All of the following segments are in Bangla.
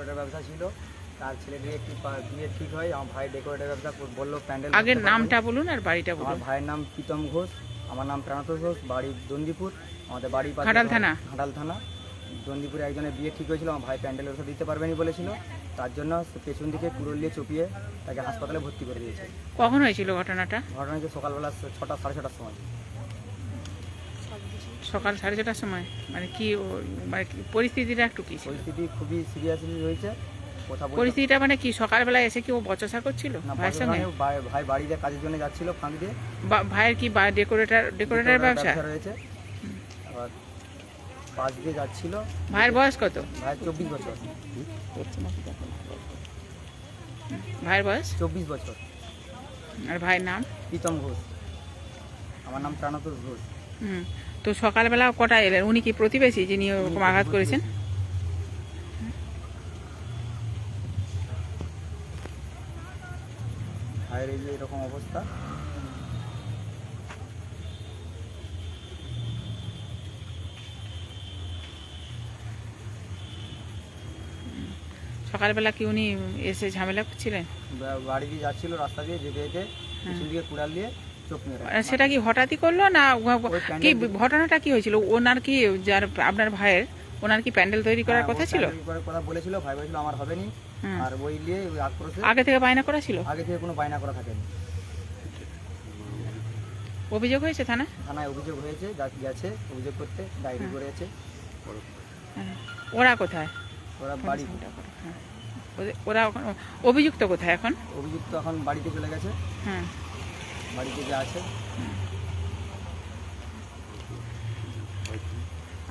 ডেকোরেটর ব্যবসা ছিল। তার ছেলে ছেলেটির একটি বিয়ে ঠিক হয়। আমার ভাই ডেকোরেটর ব্যবসা বলল প্যান্ডেল আগের নামটা বলুন আর বাড়িটা বলুন। আমার ভাইয়ের নাম প্রীতম ঘোষ। আমার নাম প্রাণতোষ ঘোষ। বাড়ি দন্দিপুর। আমাদের বাড়ি ঘাটাল থানা? ঘাটাল থানা। দন্দিপুরে একজনের বিয়ে ঠিক হয়েছিল। আমার ভাই প্যান্ডেল ব্যবসা দিতে পারবেনি বলেছিল। তার জন্য সে পেছন দিকে কুড়লিয়ে চপিয়ে তাকে হাসপাতালে ভর্তি করে দিয়েছে। কখন হয়েছিল ঘটনাটা? ঘটনা হয়েছে সকালবেলা ছটা সাড়ে ছটার সময়। সকাল সাড়ে ছটার সময়? মানে কি মানে পরিস্থিতিটা একটু কি পরিস্থিতি খুবই সিরিয়াসলি রয়েছে পরিস্থিতিটা মানে কি? সকালবেলা এসে কি ও বচসা করছিল? না ভাইয়ের সঙ্গে? ভাই- বাড়িতে কাজের জন্য যাচ্ছিল ফাঁক দিয়ে। ভাইয়ের কি ডেকোরেটর ডেকোরেটর ব্যবসা? রয়েছে। পাশ দিয়ে যাচ্ছিল। ভাইয়ের বয়স কত? ভাই চব্বিশ বছর। ভাইয়ের বয়স? চব্বিশ বছর। আর ভাইয়ের নাম? প্রীতম ঘোষ। আমার নাম প্রাণতোষ ঘোষ। হুম। তো সকালবেলা কটা এলেন? উনি কি প্রতিবেশী যিনি ওরকম আঘাত করেছেন? এরকম অবস্থা। সকালবেলা কি উনি এসে ঝামেলা করছিলেন? বাড়ি দিয়ে যাচ্ছিল রাস্তা দিয়ে যেতে যেতে পিছন দিকে কুড়াল দিয়ে। সেটা কি হঠাৎই করল না কি ঘটনাটা কি হয়েছিল? ওনার কি যার আপনার ভাইয়ের ওনার কি প্যান্ডেল তৈরি করার হ্যাঁ, কথা ছিল? কথা বলেছিল ভাই বলেছিল আমার হবে নি আর ওই নিয়ে আগে থেকে বায়না করা ছিল? আগে থেকে কোনো বায়না করা থাকেনি। অভিযোগ হয়েছে থানা থানায় অভিযোগ হয়েছে গেছে অভিযোগ করতে ডায়েরি করেছে। হ্যাঁ। ওরা কোথায়? ওরা বাড়ি। হ্যাঁ। ওরা ওখানে অভিযুক্ত কোথায় এখন? অভিযুক্ত এখন বাড়িতে চলে গেছে। হ্যাঁ। বাড়িতে যে আছে।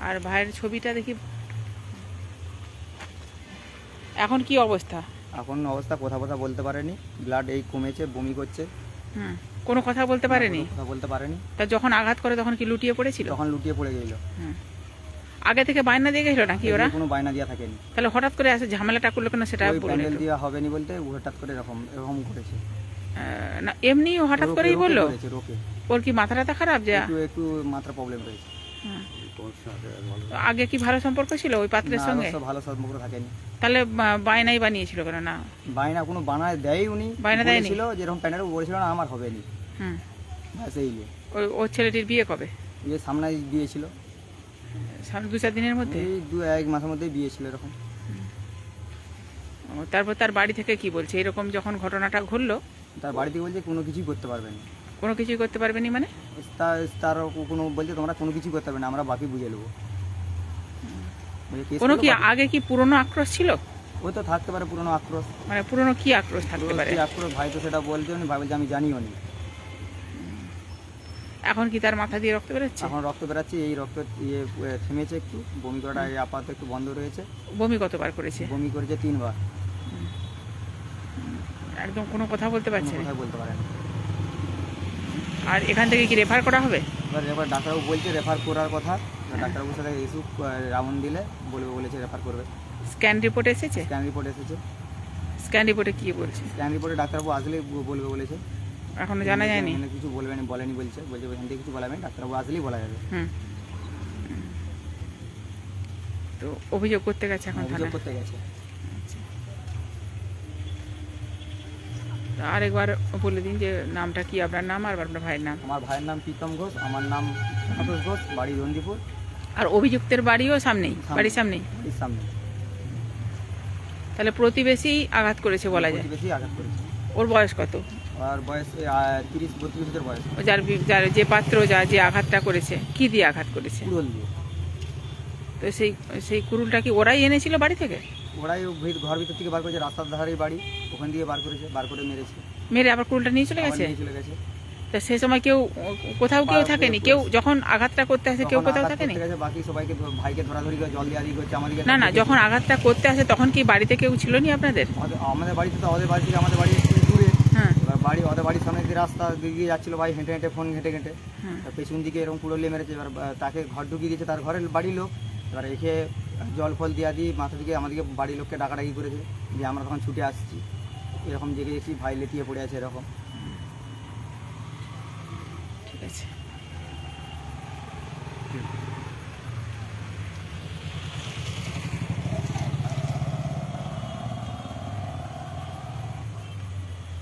আর ভাইয়ের ছবিটা দেখি। এখন কি অবস্থা? এখন অবস্থা কথা কথা বলতে পারেনি। ব্লাড এই কমেছে বমি করছে। হুম কোনো কথা বলতে পারেনি? কথা বলতে পারেনি। তা যখন আঘাত করে তখন কি লুটিয়ে পড়েছিল? তখন লুটিয়ে পড়ে গেল। আগে থেকে বায়না দিয়ে গেছিল নাকি ওরা? কোনো বায়না দেওয়া থাকেনি। তাহলে হঠাৎ করে আসে ঝামেলাটা করল কেন সেটা বলুন দেওয়া হবে নি বলতে হঠাৎ করে এরকম এরকম করেছে। না এমনি হঠাৎ করেই বলল? ওর কি মাথা টাথা খারাপ যে? একটু মাত্রা প্রবলেম রয়েছে। হ্যাঁ। আগে কি ভালো সম্পর্ক ছিল ওই পাত্রের সঙ্গে? ভালো সম্পর্ক থাকেনি। তাহলে বায়নাই বানিয়েছিল কেন না? বায়না কোনো বানায় দেয় উনি। বায়না দেয়নি? বলেছিল যেরকম প্যান্ডেল বলেছিল না আমার হবে নি হুম এই ওই ওর ছেলেটির বিয়ে কবে? ইয়ে সামনে দিয়েছিল। সামনে দু চার দিনের মধ্যে? দু এক মাসের মধ্যেই বিয়ে ছিল এরকম। তারপর তার বাড়ি থেকে কি বলছে? এরকম যখন ঘটনাটা ঘটলো তার বাড়ি থেকে বলছে কোনো কিছুই করতে পারবে না। কোনো কিছুই করতে পারবেনি মানে? তার তার কোনো বলছে তোমরা কোনো কিছু করতে পারবে না আমরা বাকি বুঝে নেব। কোনো কি আগে কি পুরনো আক্রোশ ছিল? ওই তো থাকতে পারে পুরোনো আক্রোশ। মানে পুরনো কি আক্রোশ থাকতে পারে? আক্রোশ? ভাই তো সেটা বলতে ভাই বলছে আমি জানিও নি। এখন কি তার মাথা দিয়ে রক্ত বেরোচ্ছে? এখন রক্ত বেরাচ্ছে এই রক্ত ইয়ে থেমেছে একটু বমি করাটা এই আপাতত একটু বন্ধ রয়েছে। বমি কতবার করেছে? বমি করেছে তিনবার। একদম কোনো কথা বলতে পারছে না। বলতে পারে না। আর এখান থেকে কি রেফার করা হবে? এবার এবার ডাক্তারবাবু বলছে রেফার করার কথা। ডাক্তারবাবুর সাথে ইস্যু রাউন্ড দিলে বলবে বলেছে রেফার করবে। স্ক্যান রিপোর্ট এসেছে? স্ক্যান রিপোর্ট এসেছে। স্ক্যান রিপোর্টে কি বলছে? স্ক্যান রিপোর্টে ডাক্তারবাবু আসলে বলবে বলেছে। এখনও জানা যায়নি। কিছু বলবেন বলেনি বলছে। বলছে ওইখান থেকে কিছু বলাবেন ডাক্তারবাবু আসলেই বলা যাবে। হুম। তো অভিযোগ করতে গেছে এখন অভিযোগ করতে গেছে। আরেকবার বলে দিন যে নামটা কি? আপনার নাম আর আপনার ভাইয়ের নাম। আমার ভাইয়ের নাম প্রীতম ঘোষ আমার নাম সন্তোষ ঘোষ বাড়ি রঞ্জিপুর। আর অভিযুক্তের বাড়িও সামনেই বাড়ির সামনেই? সামনে তাহলে প্রতিবেশী আঘাত করেছে বলা যায়। আঘাত করেছে। ওর বয়স কত? আর বয়স তিরিশ বত্রিশ বছর বয়স। ও যার যার যে পাত্র যা যে আঘাতটা করেছে কি দিয়ে আঘাত করেছে? কুড়োল দিয়ে। তো সেই সেই কুরুলটা কি ওরাই এনেছিল বাড়ি থেকে? ওরাই ঘর ভিতর থেকে বার করেছে রাস্তার ধারেই বাড়ি ওখান দিয়ে বার করেছে বার করে মেরেছে। মেরে আবার কুরুলটা নিয়ে চলে গেছে? নিয়ে চলে গেছে। তা সে সময় কেউ কোথাও কেউ থাকেনি? কেউ যখন আঘাতটা করতে আসে কেউ কোথাও থাকেনি? বাকি সবাইকে ভাইকে ধরাধরি করে জল দিয়ে করছে আমাদেরকে না না যখন আঘাতটা করতে আসে তখন কি বাড়িতে কেউ ছিল নি আপনাদের? আমাদের- আমাদের বাড়িতে তো ওদের বাড়ি থেকে আমাদের বাড়ি একটু দূরে। হ্যাঁ। বাড়ি ওদের বাড়ির সামনে দিয়ে রাস্তা দিয়ে যাচ্ছিল ভাই হেঁটে হেঁটে ফোন ঘেঁটে ঘেঁটে। হ্যাঁ। পেছন দিকে এরকম পুরোলিয়ে মেরেছে এবার তাকে ঘর ঢুকিয়ে দিয়েছে তার ঘরের বাড়ির লোক। এবার রেখে জল ফল দিয়া দিয়ে মাথা দিকে আমাদেরকে বাড়ির লোককে ডাকাডাকি করেছে যে আমরা তখন ছুটে আসছি। এরকম দেখে দেখছি ভাই লেটিয়ে পড়ে আছে এরকম। ঠিক আছে।